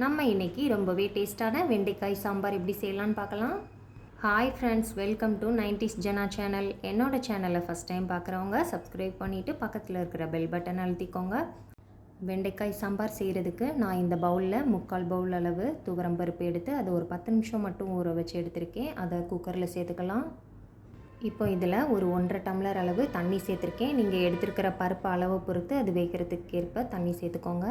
நம்ம இன்றைக்கி ரொம்பவே டேஸ்ட்டான வெண்டைக்காய் சாம்பார் எப்படி செய்யலாம்னு பார்க்கலாம். Hi friends welcome to nineties Jana channel என்னோடய சேனலை ஃபஸ்ட் டைம் பார்க்குறவங்க சப்ஸ்கிரைப் பண்ணிவிட்டு பக்கத்தில் இருக்கிற பெல் பட்டன் அழுத்திக்கோங்க. வெண்டைக்காய் சாம்பார் செய்கிறதுக்கு நான் இந்த பவுலில் முக்கால் பவுல் அளவு துவரம் பருப்பு எடுத்து அதை ஒரு பத்து நிமிஷம் மட்டும் ஊற வச்சு எடுத்திருக்கேன். அதை குக்கரில் சேர்த்துக்கலாம். இப்போ இதில் ஒரு ஒன்றரை டம்ளர் அளவு தண்ணி சேர்த்துருக்கேன். நீங்கள் எடுத்துருக்கிற பருப்பு அளவை பொறுத்து அது வேகிறதுக்கு ஏற்ப தண்ணி சேர்த்துக்கோங்க.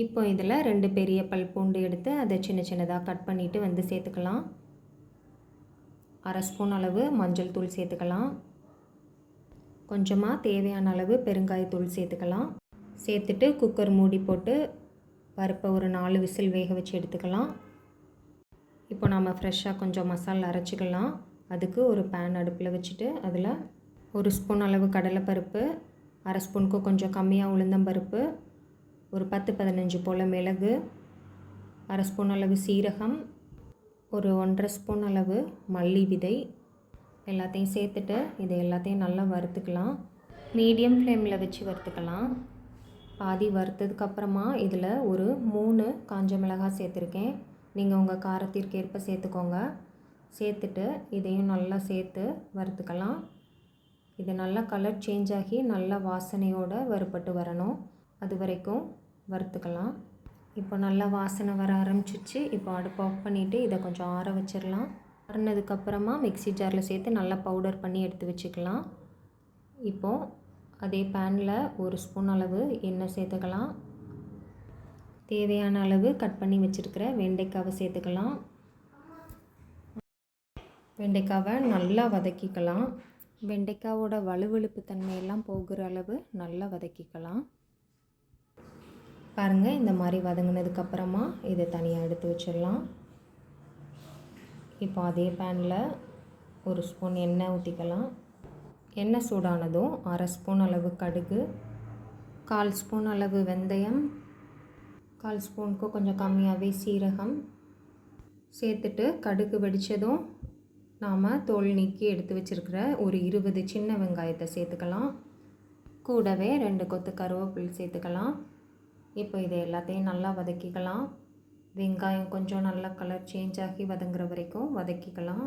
இப்போ இதில் ரெண்டு பெரிய பல் பூண்டு எடுத்து அதை சின்ன சின்னதாக கட் பண்ணிவிட்டு வந்து சேர்த்துக்கலாம். அரை ஸ்பூன் அளவு மஞ்சள் தூள் சேர்த்துக்கலாம். கொஞ்சமாக தேவையான அளவு பெருங்காயத்தூள் சேர்த்துக்கலாம். சேர்த்துட்டு குக்கர் மூடி போட்டு பருப்பை ஒரு நாலு விசில் வேக வச்சு எடுத்துக்கலாம். இப்போ நம்ம ஃப்ரெஷ்ஷாக கொஞ்சம் மசாலா அரைச்சிக்கலாம். அதுக்கு ஒரு பேன் அடுப்பில் வச்சுட்டு அதில் ஒரு ஸ்பூன் அளவு கடலைப்பருப்பு அரை ஸ்பூனுக்கு கொஞ்சம் கம்மியாக உளுந்தம்பருப்பு ஒரு பத்து பதினஞ்சு போல் மிளகு அரை ஸ்பூன் அளவு சீரகம் ஒரு ஒன்றரை ஸ்பூன் அளவு மல்லி விதை. எல்லாத்தையும் சேர்த்துட்டு இதை எல்லாத்தையும் நல்லா வறுத்துக்கலாம். மீடியம் ஃப்ளேமில் வச்சு வறுத்துக்கலாம். பாதி வறுத்ததுக்கப்புறமா இதில் ஒரு மூணு காஞ்ச மிளகாய் சேர்த்துருக்கேன். நீங்கள் உங்கள் காரத்திற்கு ஏற்ப சேர்த்துக்கோங்க. சேர்த்துட்டு இதையும் நல்லா சேர்த்து வறுத்துக்கலாம். இது நல்லா கலர் சேஞ்ச் ஆகி நல்லா வாசனையோடு வறுபட்டு வரணும். அது வரைக்கும் வறுத்துக்கலாம். இப்போ நல்லா வாசனை வர ஆரம்பிச்சிச்சு இப்போ அடுப்பு ஆஃப் பண்ணிவிட்டு இதை கொஞ்சம் ஆற வச்சிடலாம். ஆறினதுக்கப்புறமா மிக்ஸி ஜாரில் சேர்த்து நல்லா பவுடர் பண்ணி எடுத்து வச்சுக்கலாம். இப்போது அதே பேனில் ஒரு ஸ்பூன் அளவு எண்ணெய் சேர்த்துக்கலாம். தேவையான அளவு கட் பண்ணி வச்சுருக்கிற வெண்டைக்காவை சேர்த்துக்கலாம். வெண்டைக்காவை நல்லா வதக்கிக்கலாம். வெண்டைக்காவோட வலுவழுப்பு தன்மையெல்லாம் போகிற அளவு நல்லா வதக்கிக்கலாம். பாருங்கள் இந்த மாதிரி வதங்கினதுக்கப்புறமா இதை தனியாக எடுத்து வச்சிடலாம். இப்போ அதே பேனில் ஒரு ஸ்பூன் எண்ணெய் ஊற்றிக்கலாம் எண்ணெய் சூடானதும் அரை ஸ்பூன் அளவு கடுகு கால் ஸ்பூன் அளவு வெந்தயம் கால் ஸ்பூனுக்கு கொஞ்சம் கம்மியாகவே சீரகம் சேர்த்துட்டு கடுகு வெடித்ததும் நாம் தோல் நீக்கி எடுத்து வச்சுருக்கிற ஒரு இருபது சின்ன வெங்காயத்தை சேர்த்துக்கலாம். கூடவே ரெண்டு கொத்து கருவேப்பில் சேர்த்துக்கலாம். இப்போ இதை எல்லாத்தையும் நல்லா வதக்கிக்கலாம். வெங்காயம் கொஞ்சம் நல்லா கலர் சேஞ்ச் ஆகி வதங்குற வரைக்கும் வதக்கிக்கலாம்.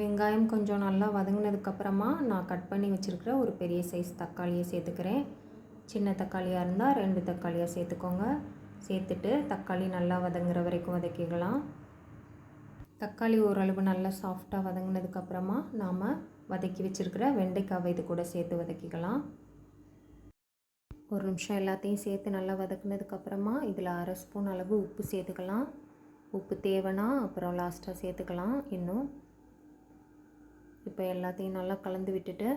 வெங்காயம் கொஞ்சம் நல்லா வதங்கினதுக்கப்புறமா நான் கட் பண்ணி வச்சுருக்கிற ஒரு பெரிய சைஸ் தக்காளியை சேர்த்துக்கிறேன். சின்ன தக்காளியாக இருந்தால் ரெண்டு தக்காளியாக சேர்த்துக்கோங்க. சேர்த்துட்டு தக்காளி நல்லா வதங்குற வரைக்கும் வதக்கிக்கலாம். தக்காளி ஓரளவு நல்லா சாஃப்டாக வதங்கினதுக்கப்புறமா நாம் வதக்கி வச்சுருக்கிற வெண்டைக்காவை இது கூட சேர்த்து வதக்கிக்கலாம். ஒரு நிமிஷம் எல்லாத்தையும் சேர்த்து நல்லா வதக்குனதுக்கப்புறமா இதில் அரை ஸ்பூன் அளவு உப்பு சேர்த்துக்கலாம். உப்பு தேவைன்னா அப்புறம் லாஸ்ட்டாக சேர்த்துக்கலாம் இன்னும். இப்போ எல்லாத்தையும் நல்லா கலந்து விட்டுட்டு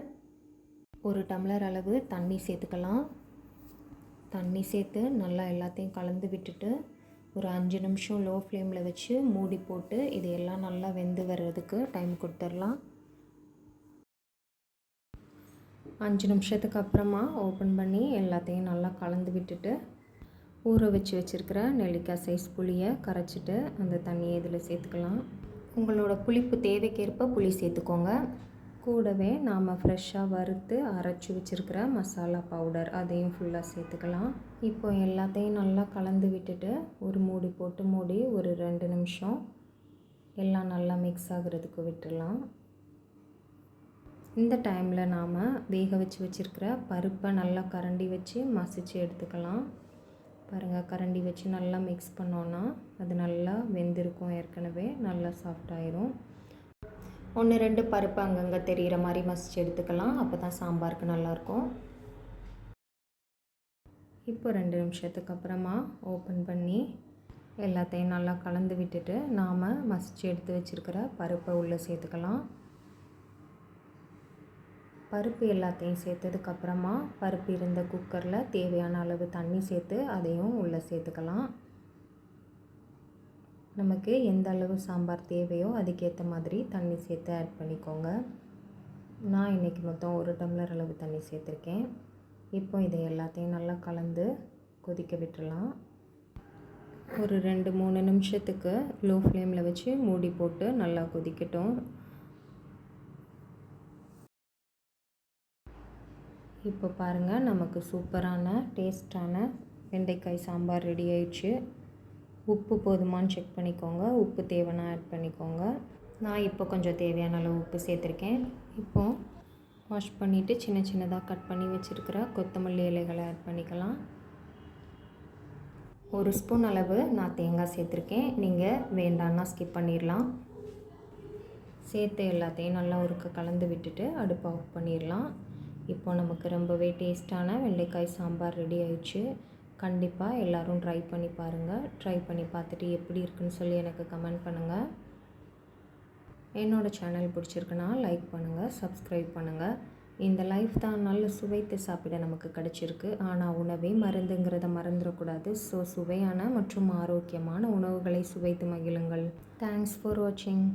ஒரு டம்ளர் அளவு தண்ணி சேர்த்துக்கலாம். தண்ணி சேர்த்து நல்லா எல்லாத்தையும் கலந்து விட்டுட்டு ஒரு அஞ்சு நிமிஷம் லோ ஃப்ளேமில் வச்சு மூடி போட்டு இது எல்லாம் நல்லா வெந்து வர்றதுக்கு டைம் கொடுத்துடலாம். அஞ்சு நிமிஷத்துக்கு அப்புறமா ஓப்பன் பண்ணி எல்லாத்தையும் நல்லா கலந்து விட்டுட்டு ஊற வச்சு வச்சுருக்கிற நெல்லிக்காய் சைஸ் புளியை கரைச்சிட்டு அந்த தண்ணியை இதில் சேர்த்துக்கலாம். உங்களோட புளிப்பு தேவைக்கேற்ப புளி சேர்த்துக்கோங்க. கூடவே நாம் ஃப்ரெஷ்ஷாக வறுத்து அரைச்சி வச்சுருக்கிற மசாலா பவுடர் அதையும் ஃபுல்லாக சேர்த்துக்கலாம். இப்போ எல்லாத்தையும் நல்லா கலந்து விட்டுட்டு ஒரு மூடி போட்டு மூடி ஒரு ரெண்டு நிமிஷம் எல்லாம் நல்லா மிக்ஸ் ஆகுறதுக்கு விட்டுடலாம். இந்த டைமில் நாம் வேக வச்சு வச்சுருக்கிற பருப்பை நல்லா கரண்டி வச்சு மசிச்சு எடுத்துக்கலாம். பாருங்கள் கரண்டி வச்சு நல்லா மிக்ஸ் பண்ணோன்னா அது நல்லா வெந்திருக்கும் ஏற்கனவே நல்லா சாஃப்டாயிரும் ஒன்று ரெண்டு பருப்பு அங்கங்கே தெரிகிற மாதிரி மசிச்சு எடுத்துக்கலாம். அப்போ தான் சாம்பாருக்கு நல்லாயிருக்கும் இப்போ ரெண்டு நிமிஷத்துக்கு அப்புறமா ஓப்பன் பண்ணி எல்லாத்தையும் நல்லா கலந்து விட்டுட்டு நாம் மசிச்சு எடுத்து வச்சுருக்கிற பருப்பை உள்ளே சேர்த்துக்கலாம். பருப்பு எல்லாத்தையும் சேர்த்ததுக்கப்புறமா பருப்பு இருந்த குக்கரில் தேவையான அளவு தண்ணி சேர்த்து அதையும் உள்ளே சேர்த்துக்கலாம். நமக்கு எந்த அளவு சாம்பார் தேவையோ அதுக்கேற்ற மாதிரி தண்ணி சேர்த்து ஆட் பண்ணிக்கோங்க. நான் இன்றைக்கி மொத்தம் ஒரு டம்ளர் அளவு தண்ணி சேர்த்துருக்கேன். இப்போ இதை எல்லாத்தையும் நல்லா கலந்து கொதிக்க விட்டுடலாம். ஒரு ரெண்டு மூணு நிமிஷத்துக்கு லோ ஃப்ளேமில் வச்சு மூடி போட்டு நல்லா கொதிக்கட்டும். இப்போ பாருங்கள் நமக்கு சூப்பரான டேஸ்டான வெண்டைக்காய் சாம்பார் ரெடி ஆயிடுச்சு. உப்பு போதுமான்னு செக் பண்ணிக்கோங்க. உப்பு தேவைன்னா ஆட் பண்ணிக்கோங்க. நான் இப்போ கொஞ்சம் தேவையான அளவு உப்பு சேர்த்துருக்கேன். இப்போது வாஷ் பண்ணிவிட்டு சின்ன சின்னதாக கட் பண்ணி வச்சுருக்கிற கொத்தமல்லி இலைகளை ஆட் பண்ணிக்கலாம். ஒரு ஸ்பூன் அளவு நான் தேங்காய் சேர்த்துருக்கேன். நீங்கள் வேண்டான்னா ஸ்கிப் பண்ணிடலாம். சேர்த்து எல்லாத்தையும் நல்லா ஒருக்க கலந்து விட்டுட்டு அடுப்பை ஆஃப் பண்ணிடலாம். இப்போ நமக்கு ரொம்பவே டேஸ்ட்டான வெள்ளைக்காய் சாம்பார் ரெடி ஆயிடுச்சு. கண்டிப்பாக எல்லோரும் ட்ரை பண்ணி பாருங்கள் ட்ரை பண்ணி பார்த்துட்டு எப்படி இருக்குன்னு சொல்லி எனக்கு கமெண்ட் பண்ணுங்கள் என்னோடய சேனல் பிடிச்சிருக்குன்னா லைக் பண்ணுங்கள் சப்ஸ்கிரைப் பண்ணுங்கள் இந்த லைஃப் தான் நல்ல சுவைத்து சாப்பிட நமக்கு கிடச்சிருக்கு. ஆனால் உணவே மருந்துங்கிறத மறந்துடக்கூடாது. ஸோ சுவையான மற்றும் ஆரோக்கியமான உணவுகளை சுவைத்து மகிழுங்கள். தேங்க்ஸ் ஃபார் வாட்சிங்